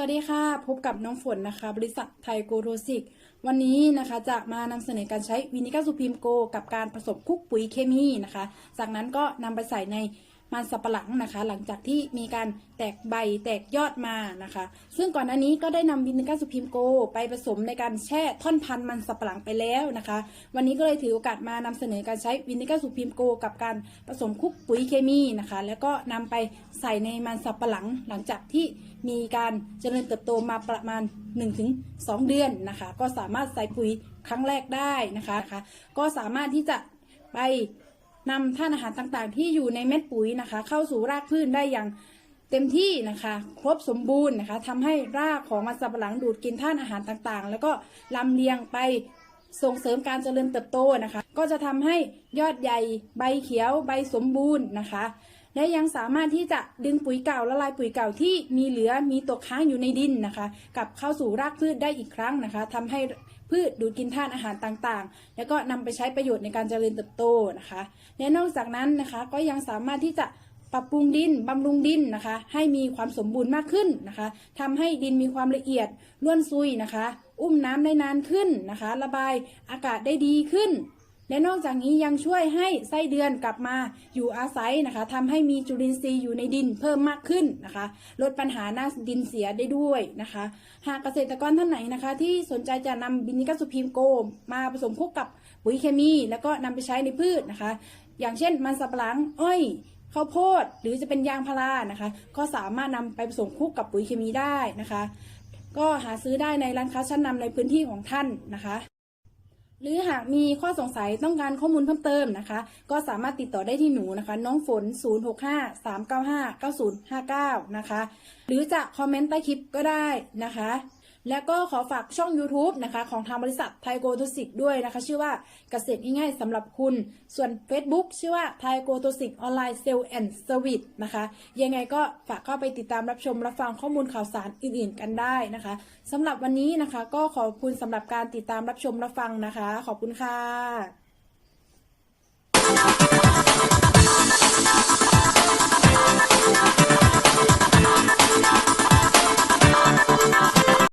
วัสดีค่ะ พบกับน้องฝนนะคะ บริษัทไทยโกโรซิก วันนี้นะคะจะมานำเสนอการใช้วินิก้าซูพิมโก กับการผสมคุกปุ๋ยเคมีนะคะ จากนั้นก็นำไปใส่ใน มันสับปะหลังนะคะ หลังจากที่มีการแตกใบแตกยอดมานะคะ ซึ่งก่อนหน้านี้ก็ได้นำวินิก้าซูพิมโก ไปผสมในการแช่ท่อนพันธุ์มันสับปะหลังไปแล้วนะคะ วันนี้ก็เลยถือโอกาสมานำเสนอการใช้วินิก้าซูพิมโก กับการผสมคุกปุ๋ยเคมีนะคะ แล้วก็นำไปใส่ในมันสับปะหลัง หลังจากที่มีการเจริญเติบโตมาประมาณ 1-2 เดือนนะคะ ก็สามารถใส่ปุ๋ยครั้งแรกได้นะคะนะคะก็สามารถที่จะไป นำท่านอาหารต่างๆ ที่อยู่ในเม็ดปุ๋ยนะคะ เข้าสู่รากพืชได้อย่างเต็มที่นะคะครบสมบูรณ์นะคะทำให้รากของมันสับหลังดูดกินท่านอาหารต่างๆ แล้วก็ลำเลียงไปส่งเสริมการเจริญเติบโตนะคะ ก็จะทำให้ยอดใหญ่ใบเขียวใบสมบูรณ์นะคะ และยังสามารถที่จะดึงปุ๋ยเก่าละลายปุ๋ยเก่าที่มีเหลือมีตกค้างอยู่ในดินนะคะกลับเข้าสู่รากพืชได้อีกครั้งนะคะทำให้พืชดูดกินธาตุอาหารต่างๆ แล้วก็นำไปใช้ประโยชน์ในการเจริญเติบโตนะคะ และนอกจากนั้นนะคะก็ยังสามารถที่จะปรับปรุงดินบำรุงดินนะคะ ให้มีความสมบูรณ์มากขึ้นนะคะทำให้ดินมีความละเอียดล้วนซุยนะคะ อุ้มน้ำได้นานขึ้นนะคะ ระบายอากาศได้ดีขึ้น และนอกจากนี้ยังช่วยให้ไส้เดือนกลับมาอยู่อาศัยนะคะทำให้มีจุลินทรีย์อยู่ในดินเพิ่มมากขึ้นนะคะ ลดปัญหาหน้าดินเสียได้ด้วยนะคะ หากเกษตรกรท่านไหนนะคะ ที่สนใจจะนำบินิกัสซูพีมโกมาผสมคู่กับปุ๋ยเคมี แล้วก็นำไปใช้ในพืชนะคะ อย่างเช่นมันสับปะหลังอ้อยข้าวโพดหรือจะเป็นยางพารานะคะ ก็สามารถนำไปผสมคู่กับปุ๋ยเคมีได้นะคะ ก็หาซื้อได้ในร้านค้าชั้นนำในพื้นที่ของท่านนะคะ หรือหากมีข้อสงสัยต้องการข้อมูลเพิ่มเติมนะคะ ก็สามารถติดต่อได้ที่หนูนะคะ น้องฝน 0653959059 นะคะ หรือจะคอมเมนต์ใต้คลิปก็ได้นะคะ และก็ขอฝากช่อง YouTube นะคะของทางบริษัทไทโกโตสิกด้วยนะคะ ชื่อว่าเกษตรง่ายๆสำหรับคุณ ส่วน Facebook ชื่อว่าไทโกโตสิกออนไลน์เซลล์แอนด์เซอร์วิสนะคะยังไงก็ฝากเข้าไปติดตามรับชมรับฟังข้อมูลข่าวสารอื่นๆกันได้นะคะสำหรับวันนี้นะคะ ก็ขอบคุณสำหรับการติดตามรับชมรับฟังนะคะ ขอบคุณค่ะ